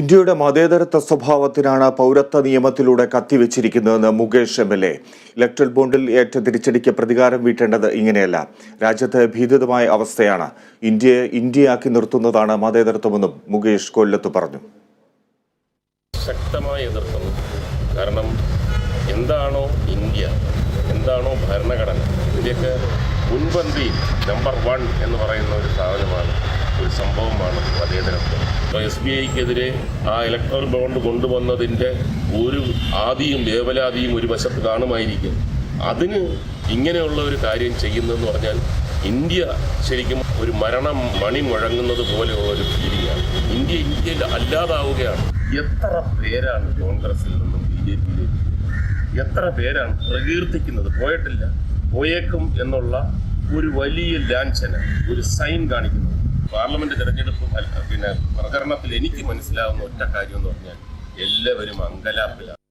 ഇന്ത്യയുടെ മതേതരത്വ സ്വഭാവത്തിനാണ് പൗരത്വ നിയമത്തിലൂടെ കത്തിവെച്ചിരിക്കുന്നതെന്ന് Mukesh M L A. Electoral ബോണ്ടിൽ ഏറ്റ തിരിച്ചടിക്ക് പ്രതികാരം വീട്ടേണ്ടത് ഇങ്ങനെയല്ല. രാജ്യത്ത് ഭീതിതമായ അവസ്ഥയാണ്. ഇന്ത്യയെ ഇന്ത്യയാക്കി നിർത്തുന്നതാണ് മതേതരത്വമെന്നും മുകേഷ് കൊല്ലത്ത് പറഞ്ഞു. ശക്തമായി എതിർക്കുന്നു. കാരണം എന്താണോ ഇന്ത്യ എന്താണോ ഭരണഘടന ഇന്ത്യയ്ക്ക് മുൻപന്തി നമ്പർ വൺ എന്ന് പറയുന്ന ഒരു സാധനമാണ് ഒരു സംഭവമാണ് മതേതരത്വം ഇപ്പോൾ എസ് ബി ഐക്കെതിരെ ആ ഇലക്ട്രൽ ബോണ്ട് കൊണ്ടുവന്നതിന്റെ ഒരു ആദിയും വേവലാതിയും ഒരു വശത്ത് കാണുമായിരിക്കും. അതിന് ഇങ്ങനെയുള്ള ഒരു കാര്യം ചെയ്യുന്നതെന്ന് പറഞ്ഞാൽ ഇന്ത്യ ശരിക്കും ഒരു മരണം മണി മുഴങ്ങുന്നത് പോലെയുള്ള ഒരു ഫീലിംഗാണ് ഇന്ത്യ ഇന്ത്യയിൽ അല്ലാതാവുകയാണ്. എത്ര പേരാണ് കോൺഗ്രസിൽ നിന്നും ബി ജെ പിയിലേക്ക് എത്ര പേരാണ് പ്രകീർത്തിക്കുന്നത്? പോയിട്ടില്ല. പോയേക്കും എന്നുള്ള ഒരു വലിയ ലാഞ്ചന ഒരു സൈൻ കാണിക്കുന്നത് പാർലമെന്റ് തെരഞ്ഞെടുപ്പ് പിന്നെ പ്രചരണത്തിൽ എനിക്ക് മനസ്സിലാവുന്ന ഒറ്റ കാര്യം എന്ന് പറഞ്ഞാൽ എല്ലാവരും അങ്കലാപ്പിലാണ്.